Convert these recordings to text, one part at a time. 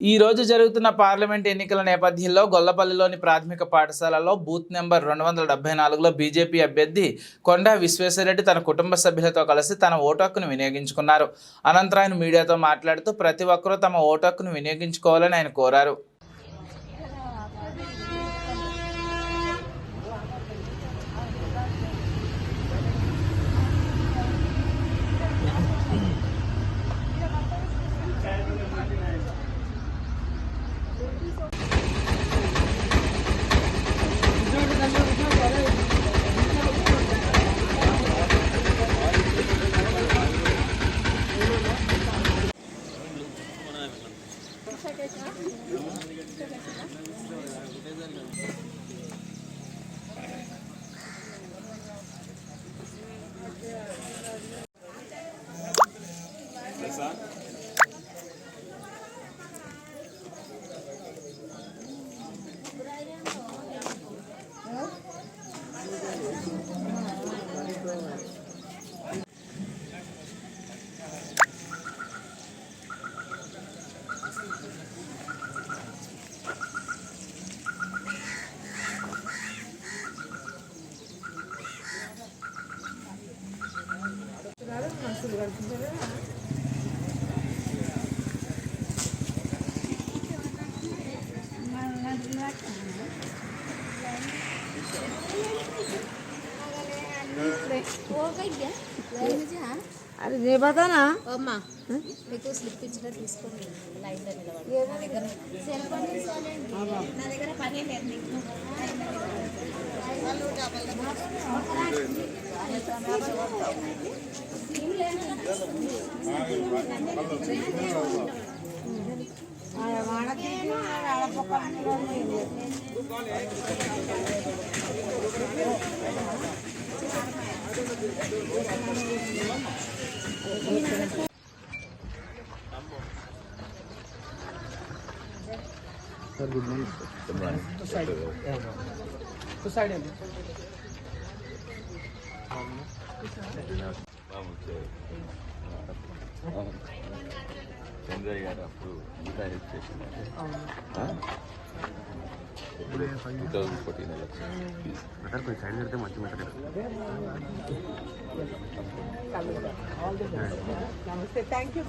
ఈ రోజు జరుగుతున్న పార్లమెంట్ ఎన్నికల నేపథ్యంలో గొల్లపల్లిలోని ప్రాథమిక పాఠశాలలో బూత్ నెంబర్ రెండు వందల డెబ్బై నాలుగులో బీజేపీ అభ్యర్థి కొండా విశ్వేశ్వరరెడ్డి తన కుటుంబ సభ్యులతో కలిసి తన ఓటు హక్కును వినియోగించుకున్నారు. అనంతరం ఆయన మీడియాతో మాట్లాడుతూ ప్రతి ఒక్కరూ తమ ఓటు హక్కును వినియోగించుకోవాలని ఆయన కోరారు. అరే నీ బతానా అమ్మా మీకు స్లిప్ ఇచ్చినా తీసుకోండి లైన్లో నిలబడి నా దగ్గర సెల్ ఫోన్ తీసుకోవాలండి నా దగ్గర పని లేదు Sir, good morning. Good morning. To side. Yeah. To side. Chandraiah garu అప్పుడు గీతా హెల్ప్ చేసినారు two thousand fourteen election side మంచి నమస్తే. Thank you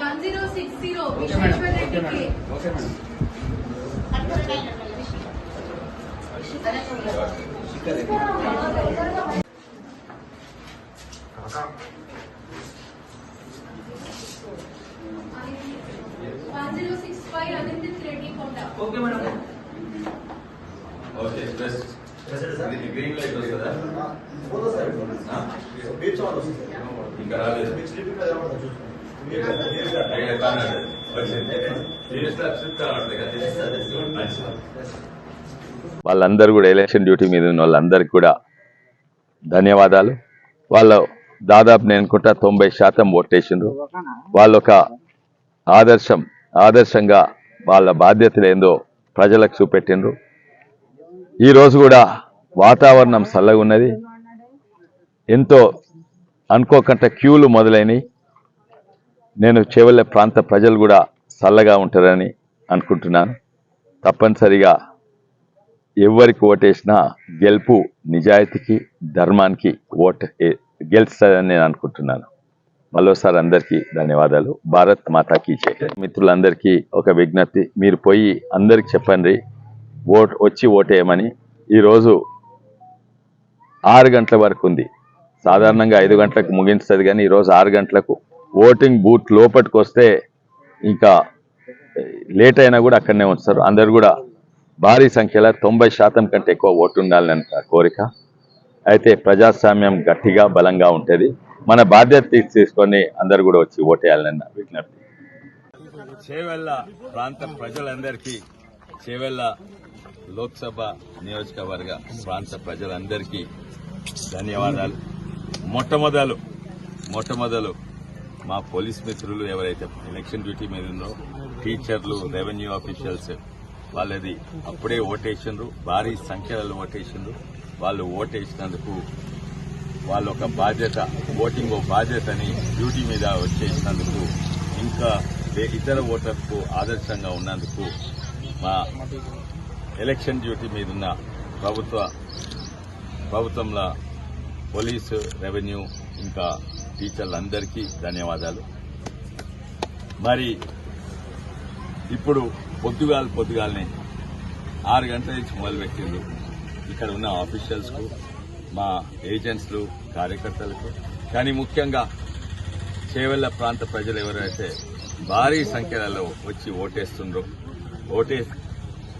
one zero six zero Vishweshwara రెడ్డికి వన్ జీరో సిక్స్ ఫైవ్ అదిందిత్ రెడ్డి ఓకే ప్రెస్. ఇది green light వస్తుందా? ఇంకా రాలేదు. కదా. మంచిది. వాళ్ళందరూ కూడా ఎలక్షన్ డ్యూటీ మీద ఉన్న వాళ్ళందరికీ కూడా ధన్యవాదాలు. వాళ్ళు దాదాపు నేను అనుకుంటా తొంభై శాతం ఓటేసిండ్రు. వాళ్ళు ఒక ఆదర్శం ఆదర్శంగా వాళ్ళ బాధ్యతలు ఏందో ప్రజలకు చూపెట్టిండ్రు. ఈరోజు కూడా వాతావరణం చల్లగా ఉన్నది. ఎంతో అనుకోకుండా క్యూలు మొదలైనవి నేను చెవెళ్ళ ప్రాంత ప్రజలు కూడా చల్లగా ఉంటారని అనుకుంటున్నాను. తప్పనిసరిగా ఎవరికి ఓటేసినా గెలుపు నిజాయితీకి ధర్మానికి ఓట్ గెలుస్తుందని నేను అనుకుంటున్నాను. మరోసారి అందరికీ ధన్యవాదాలు. భారత్ మాతాకి మిత్రులందరికీ ఒక విజ్ఞప్తి. మీరు పోయి అందరికి చెప్పండి ఓట్ వచ్చి ఓటేయమని. ఈరోజు ఆరు గంటల వరకు ఉంది. సాధారణంగా ఐదు గంటలకు ముగించుతుంది కానీ ఈరోజు ఆరు గంటలకు ఓటింగ్ బూత్ లోపలికి వస్తే ఇంకా లేట్ అయినా కూడా అక్కడనే ఉంచుతారు. అందరు కూడా భారీ సంఖ్యలో తొంభై శాతం కంటే ఎక్కువ ఓటు ఉండాలని కోరిక. అయితే ప్రజాస్వామ్యం గట్టిగా బలంగా ఉంటుంది. మన బాధ్యత తీసుకొని అందరు కూడా వచ్చి ఓటేయాలని విజ్ఞప్తి. చేవెళ్ళ ప్రాంత ప్రజలందరికీ చేవెళ్ళ లోక్సభ నియోజకవర్గ ప్రాంత ప్రజలందరికీ ధన్యవాదాలు. మొట్టమొదలు మొట్టమొదలు మా పోలీస్ మిత్రులు ఎవరైతే ఎలక్షన్ డ్యూటీ మీద ఉన్నారో టీచర్లు రెవెన్యూ ఆఫీషియల్స్ వాళ్ళది అప్పుడే ఓటేసిండ్రు భారీ సంఖ్యలో ఓటేసిండ్రు. వాళ్ళు ఓటేసినందుకు వాళ్ళ ఒక బాధ్యత ఓటింగ్ ఓ బాధ్యతని డ్యూటీ మీద వచ్చేసినందుకు ఇంకా ఇతర ఓటర్కు ఆదర్శంగా ఉన్నందుకు మా ఎలక్షన్ డ్యూటీ మీద ఉన్న ప్రభుత్వ ప్రభుత్వంలో పోలీసు రెవెన్యూ ఇంకా టీచర్లందరికీ ధన్యవాదాలు. మరి ఇప్పుడు పొద్దుగాలు పొద్దుగాలని ఆరు గంటల నుంచి మొదలుపెట్టింది. ఇక్కడ ఉన్న ఆఫీషియల్స్కు మా ఏజెంట్స్లు కార్యకర్తలకు కానీ ముఖ్యంగా చేవెళ్ళ ప్రాంత ప్రజలు ఎవరైతే భారీ సంఖ్యలలో వచ్చి ఓటేస్తుండ్రో ఓటే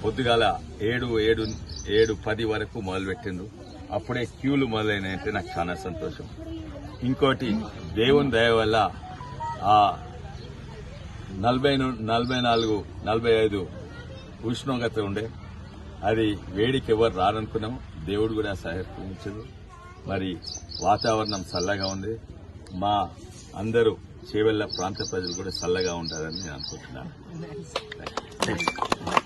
పొద్దుగాల ఏడు ఏడు ఏడు పది వరకు మొదలుపెట్టిండ్రు. అప్పుడే క్యూలు మొదలైనంటే నాకు చాలా సంతోషం. ఇంకోటి దేవుని దయ వల్ల ఆ నలభై ను- నలభై నాలుగు నలభై ఐదు ఉష్ణోగ్రత ఉండే అది వేడికి ఎవరు రారనుకున్నాం దేవుడు కూడా సహకరించదు. మరి వాతావరణం చల్లగా ఉంది. మా అందరూ చేవెళ్ళ ప్రాంత ప్రజలు కూడా చల్లగా ఉంటారని నేను అనుకుంటున్నాను.